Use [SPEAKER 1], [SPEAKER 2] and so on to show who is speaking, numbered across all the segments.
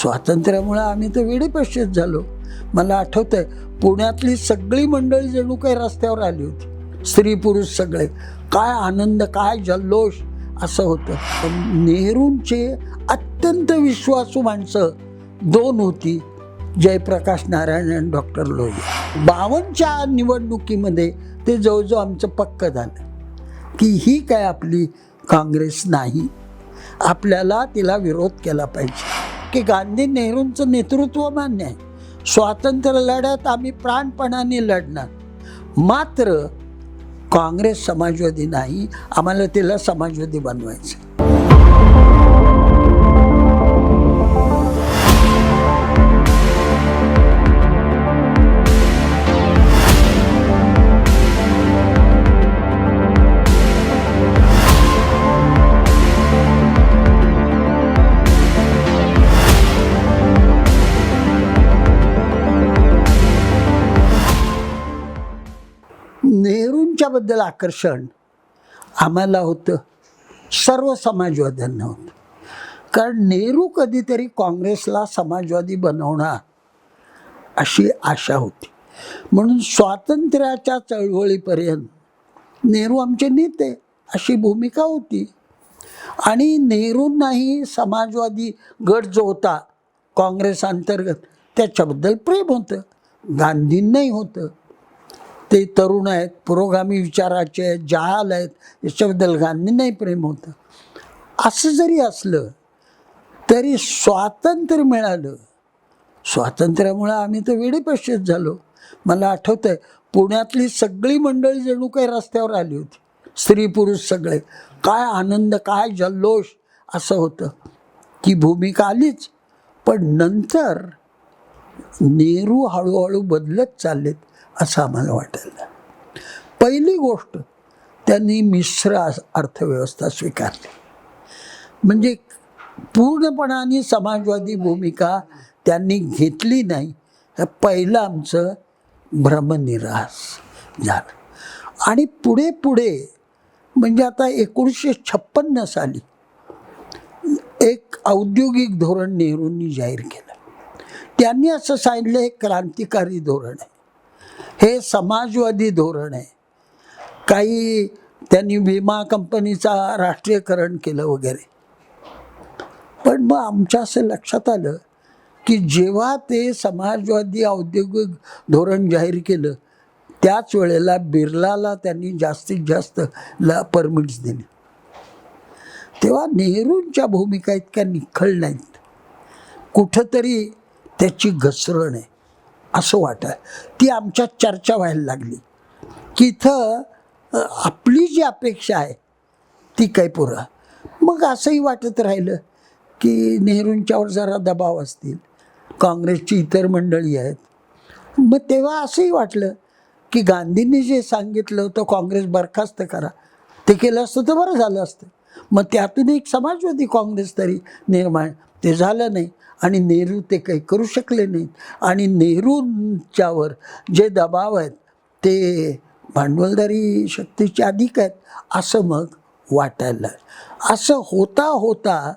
[SPEAKER 1] स्वातंत्र्यामुळे आम्ही तर वेडेपश्चित झालो. मला आठवतंय पुण्यातली सगळी मंडळी जणू काही रस्त्यावर आली होती. स्त्री पुरुष सगळे. काय आनंद काय जल्लोष असं होतं. पण नेहरूंचे अत्यंत विश्वासू माणसं दोन होती जयप्रकाश नारायण आणि डॉक्टर लोहिया. बावनच्या निवडणुकीमध्ये ते जवळजवळ आमचं पक्क झालं. की ही काय आपली काँग्रेस नाही आपल्याला तिला विरोध केला पाहिजे. की गांधी नेहरूंचं नेतृत्व मान्य आहे. स्वातंत्र्य लढ्यात आम्ही प्राणपणाने लढणार. मात्र काँग्रेस समाजवादी नाही आम्हाला तिला समाजवादी बनवायचं समाजाबद्दल आकर्षण आम्हाला होतं. सर्व समाजवाद्यांना होतं. कारण नेहरू कधीतरी काँग्रेसला समाजवादी बनवणार अशी आशा होती. म्हणून स्वातंत्र्याच्या चळवळीपर्यंत नेहरू आमचे नेते अशी भूमिका होती. आणि नेहरूंनाही समाजवादी गट जो होता काँग्रेस अंतर्गत त्याच्याबद्दल प्रेम होतं. गांधींनाही होतं. ते तरुण आहेत पुरोगामी विचाराचे आहेत जहाल आहेत याच्याबद्दल गांधींनाही प्रेम होतं. असं जरी असलं तरी स्वातंत्र्य मिळालं. स्वातंत्र्यामुळं आम्ही तर वेडेपश्चित झालो. मला आठवतं आहे पुण्यातली सगळी मंडळी जणू काही रस्त्यावर आली होती. स्त्री पुरुष सगळे. काय आनंद काय जल्लोष असं होतं. ती भूमिका आलीच. पण नंतर नेहरू हळूहळू बदलत चाललेत असं आम्हाला वाटायला. पहिली गोष्ट त्यांनी मिश्र अर्थव्यवस्था स्वीकारली. म्हणजे पूर्णपणाने समाजवादी भूमिका त्यांनी घेतली नाही तर पहिलं आमचं भ्रमनिरास झालं. आणि पुढे पुढे म्हणजे आता एकोणीसशे छप्पन्न साली एक औद्योगिक धोरण नेहरूंनी जाहीर केलं. त्यांनी असं सांगितलं हे क्रांतिकारी धोरण आहे. हे समाजवादी धोरण आहे. काही त्यांनी विमा कंपनीचा राष्ट्रीयकरण केलं वगैरे. पण मग आमच्या असं लक्षात आलं की जेव्हा ते समाजवादी औद्योगिक धोरण जाहीर केलं त्याच वेळेला बिर्लाला त्यांनी जास्तीत जास्त ला परमिट्स दिली. तेव्हा नेहरूंच्या भूमिका इतक्या निखळ नाहीत. कुठंतरी त्याची घसरण आहे. असं वाटतं ती आमच्यात चर्चा व्हायला लागली. की इथं आपली जी अपेक्षा आहे ती काय पुरा. मग असंही वाटत राहिलं की नेहरूंच्यावर जरा दबाव असतील. काँग्रेसची इतर मंडळी आहेत. मग तेव्हा असंही वाटलं की गांधींनी जे सांगितलं होतं काँग्रेस बरखास्त करा ते केलं असतं तर बरं झालं असतं. मग त्यातून एक समाजवादी काँग्रेस तरी निर्माण ते झालं नाही आणि नेहरू ते काही करू शकले नाहीत. आणि नेहरूंच्यावर जे दबाव आहेत ते भांडवलदारी शक्तीचे अधिक आहेत असं मग वाटायला असं होता होता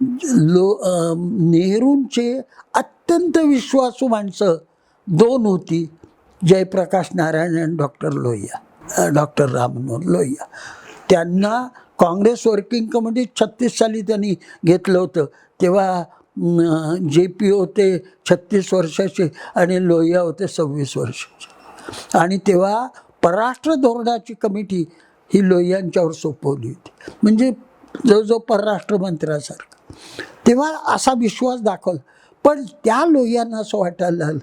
[SPEAKER 1] लो नेहरूंचे अत्यंत विश्वासू माणसं दोन होती जयप्रकाश नारायण आणि डॉक्टर लोहिया डॉक्टर राममोहन लोहिया. त्यांना काँग्रेस वर्किंग कमिटी छत्तीस साली त्यांनी घेतलं होतं. तेव्हा जे पी होते छत्तीस वर्षाचे आणि लोहिया होते सव्वीस वर्षाचे. आणि तेव्हा परराष्ट्र धोरणाची कमिटी ही लोहियांच्यावर सोपवली होती. म्हणजे जवळजवळ परराष्ट्र मंत्र्यासारखं. तेव्हा असा विश्वास दाखवला. पण त्या लोहियांना असं वाटायला लागलं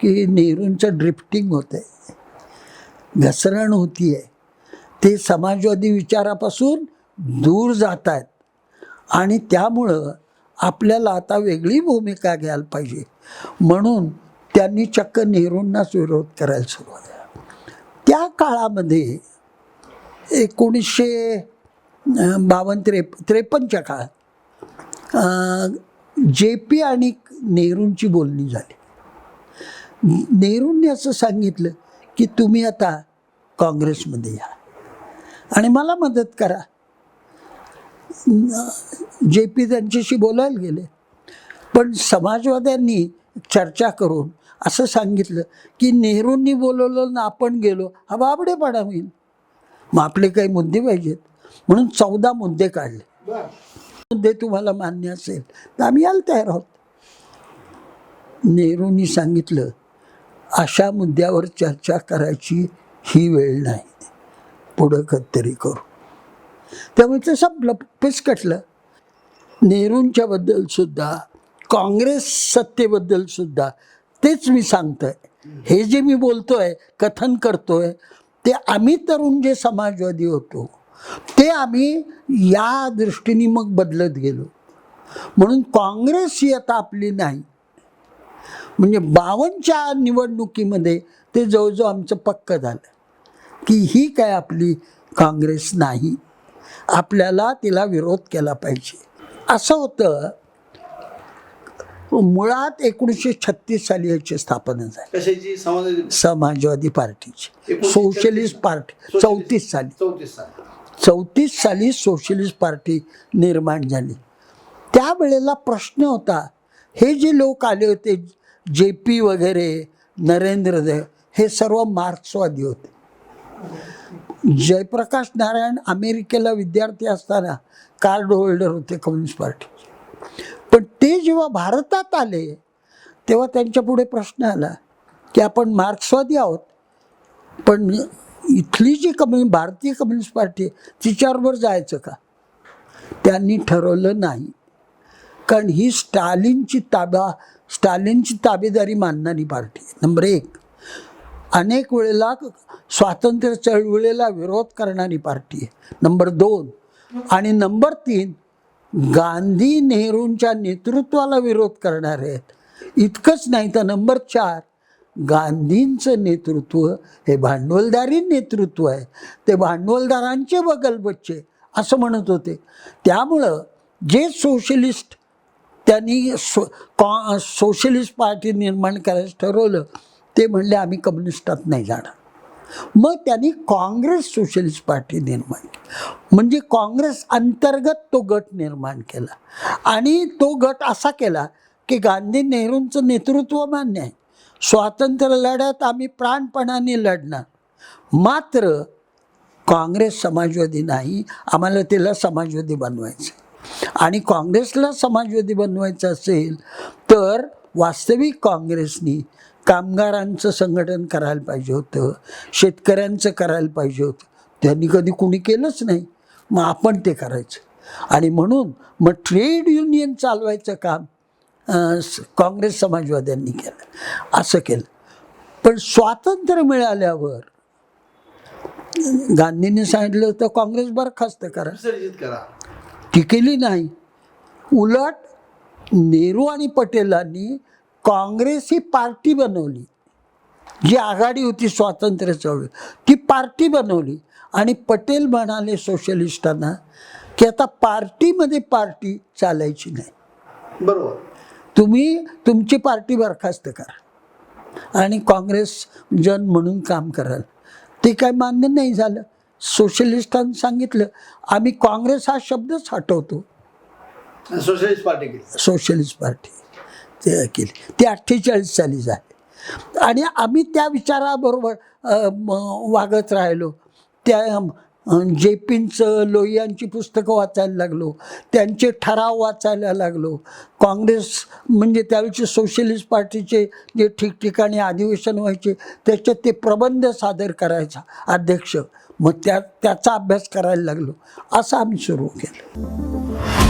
[SPEAKER 1] की नेहरूंचं ड्रिफ्टिंग होतं आहे घसरण होती आहे ते समाजवादी विचारापासून दूर जात आहेत आणि त्यामुळं आपल्याला आता वेगळी भूमिका घ्यायला पाहिजे. म्हणून त्यांनी चक्क नेहरूंनाच विरोध करायला सुरुवात त्या काळामध्ये एकोणीसशे बावन्न त्रे त्रेपन्नच्या काळात जे पी आणि नेहरूंची बोलणी झाली. नेहरूंनी असं सांगितलं की तुम्ही आता काँग्रेसमध्ये या. आणि मला मदत करा. जे पी त्यांच्याशी बोलायला गेले. पण समाजवाद्यांनी चर्चा करून असं सांगितलं की नेहरूंनी बोलवलं ना आपण गेलो हा बाबडेपणा होईल. मग आपले काही मुद्दे पाहिजेत. म्हणून चौदा मुद्दे काढले. मुद्दे तुम्हाला मान्य असेल तर आम्ही यायला तयार आहोत. नेहरूंनी सांगितलं अशा मुद्द्यावर चर्चा करायची ही वेळ नाही. पुढं कधीतरी करू. त्यामुळे ते संपलं पिसकटलं. नेहरूंच्याबद्दलसुद्धा सुद्धा काँग्रेस सत्तेबद्दल सुद्धा तेच मी सांगतोय. हे जे मी बोलतोय कथन करतोय ते आम्ही तरुण जे समाजवादी होतो ते आम्ही या दृष्टीने मग बदलत गेलो. म्हणून काँग्रेस ही आता आपली नाही. म्हणजे बावनच्या निवडणुकीमध्ये ते जवळजवळ आमचं पक्क झालं की ही काय आपली काँग्रेस नाही. आपल्याला तिला विरोध केला पाहिजे. असं होतं मुळात एकोणीसशे छत्तीस साली याची स्थापना झाली. समाजवादी पार्टीची.
[SPEAKER 2] 1936
[SPEAKER 1] सोशलिस्ट पार्टी. चौतीस साली.
[SPEAKER 2] चौतीस साल.
[SPEAKER 1] चौतीस साली सोशलिस्ट पार्टी निर्माण झाली. त्यावेळेला प्रश्न होता हे जे लोक आले होते जे पी वगैरे नरेंद्र देव हे सर्व मार्क्सवादी होते. जयप्रकाश नारायण अमेरिकेला विद्यार्थी असताना कार्ड होल्डर होते कम्युनिस्ट पार्टी. पण ते जेव्हा भारतात आले तेव्हा त्यांच्या पुढे प्रश्न आला की आपण मार्क्सवादी आहोत पण इथली जी कम्युनि भारतीय कम्युनिस्ट पार्टी तिच्याबरोबर जायचं का? त्यांनी ठरवलं नाही. कारण ही स्टालिनची ताबा स्टालिनची ताबेदारी मानणारी पार्टी नंबर एक. अनेक वेळेला स्वातंत्र्य चळवळीला विरोध करणारी पार्टी आहे. नंबर दोन. आणि नंबर तीन गांधी नेहरूंच्या नेतृत्वाला विरोध करणारे आहेत. इतकंच नाही तर नंबर चार गांधींचं नेतृत्व हे भांडवलदारी नेतृत्व आहे. ते भांडवलदारांचे बगलबच्चे असं म्हणत होते. त्यामुळं जे सोशलिस्ट त्यांनी सो कॉ सोशलिस्ट पार्टी निर्माण करायचं ठरवलं ते म्हणले आम्ही कम्युनिस्टात नाही जाणार. मग त्यांनी काँग्रेस सोशलिस्ट पार्टी निर्माण केली. म्हणजे काँग्रेस अंतर्गत तो गट निर्माण केला. आणि तो गट असा केला की गांधी नेहरूंचं नेतृत्व मान्य आहे. स्वातंत्र्य लढ्यात आम्ही प्राणपणाने लढणार. मात्र काँग्रेस समाजवादी नाही आम्हाला तिला समाजवादी बनवायचं आणि काँग्रेसला समाजवादी बनवायचं असेल तर वास्तविक काँग्रेसनी कामगारांचं संघटन करायला पाहिजे होतं शेतकऱ्यांचं करायला पाहिजे होतं. त्यांनी कधी कुणी केलंच नाही. मग आपण ते करायचं. आणि म्हणून मग ट्रेड युनियन चालवायचं काम काँग्रेस समाजवाद्यांनी केलं. असं केलं. पण स्वातंत्र्य मिळाल्यावर गांधींनी सांगितलं तर काँग्रेस बरखास्त करा. ती केली नाही. उलट नेहरू आणि पटेलांनी काँग्रेस ही पार्टी बनवली. जी आघाडी होती स्वातंत्र्य चळवळी ती पार्टी बनवली. आणि पटेल म्हणाले सोशलिस्टांना की आता पार्टीमध्ये पार्टी चालायची नाही.
[SPEAKER 2] बरोबर.
[SPEAKER 1] तुम्ही तुमची पार्टी बरखास्त करा. आणि काँग्रेस जन म्हणून काम कराल. ते काय मान्य नाही झालं. सोशलिस्टांनी सांगितलं आम्ही काँग्रेस हा शब्दच हटवतो.
[SPEAKER 2] सोशलिस्ट पार्टी केली.
[SPEAKER 1] Socialist party. ते केली. ती अठ्ठेचाळीस साली झाली. आणि आम्ही त्या विचाराबरोबर वागत राहिलो. त्या जे पींचं लोहियांची पुस्तकं वाचायला लागलो. त्यांचे ठराव वाचायला लागलो. काँग्रेस म्हणजे त्यावेळचे सोशलिस्ट पार्टीचे जे ठिकठिकाणी अधिवेशन व्हायचे त्याच्यात ते प्रबंध सादर करायचा अध्यक्ष. मग त्या त्याचा अभ्यास करायला लागलो. असं आम्ही सुरू केलं.